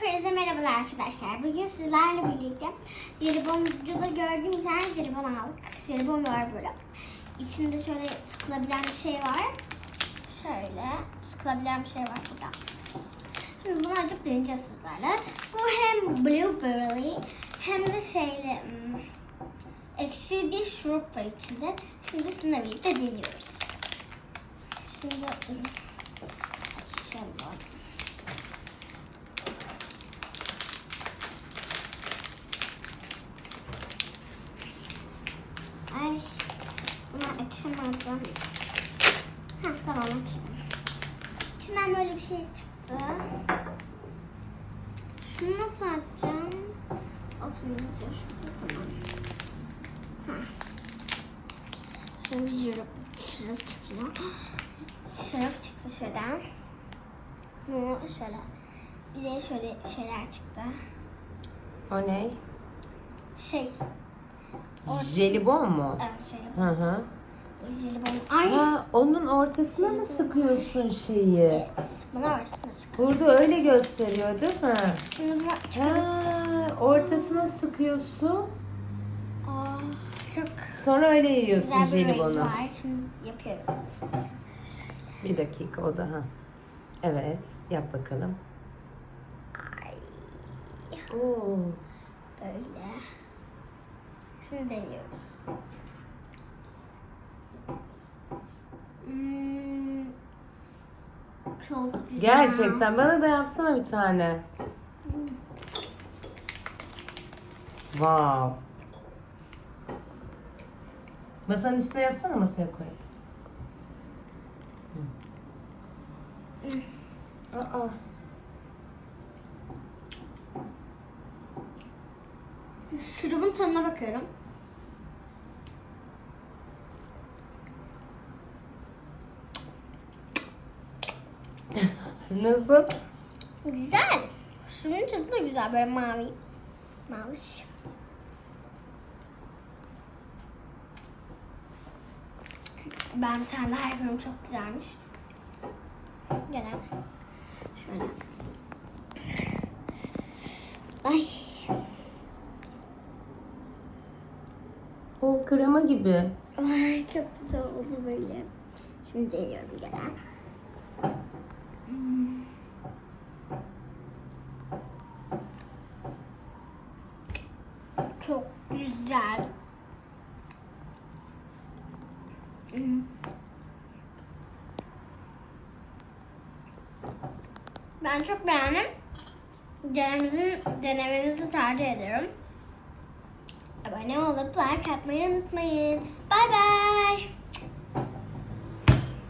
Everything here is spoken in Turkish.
Hepinize merhabalar arkadaşlar. Bugün sizlerle birlikte jeliboncuda gördüğüm bir tane jelibon aldık. Jelibon var burada. İçinde şöyle sıkılabilen bir şey var. Şöyle sıkılabilen bir şey var burada. Şimdi bunu açıp deneyeceğiz sizlerle. Bu hem blueberry hem de şeyle hmm, ekşi bir şurup var içinde. Şimdi sizinle birlikte deniyoruz. Şimdi hmm, açalım. Ay bunu açamadım. Heh, tamam açtım. İçinden böyle bir şey çıktı. Şunu nasıl açacağım? Open yazıyor şurada tamam. Heh. Şöyle bir şurup, şurup çıkıyor. Şurup çıktı şuradan. Bu şöyle. Bir de şöyle şeyler çıktı. O ne? Şey. Or- Jelibon mu? Evet şey. Hı hı. Jelibon. Ay. Ha, onun ortasına mı sıkıyorsun şeyi? Arasına çıkıyor. Burada öyle gösteriyor değil mi? Çıkarıp. Ha, ortasına sıkıyorsun. Aa, çok Sonra öyle yiyorsun güzel bir renk jelibonu. var. Şimdi yapıyorum. Bir dakika o da ha. Evet, yap bakalım. Ay. Oo. Böyle. Şimdi deniyoruz. Hmm, çok güzel. Gerçekten bana da yapsana bir tane. Wow. Masanın üstüne yapsana masaya koy. Aa. Şurubun tadına bakıyorum. Nasıl? Güzel. Şunun tadı da güzel. Böyle mavi. Mavi. Ben bir tane daha yapıyorum. Çok güzelmiş. Gene. Şöyle. Ay. O krema gibi. Ay çok güzel oldu böyle. Şimdi deniyorum gene. Çok güzel. Ben çok beğendim. Denemenizi, denemenizi tercih ederim. Abone olup like atmayı unutmayın. Bay bay.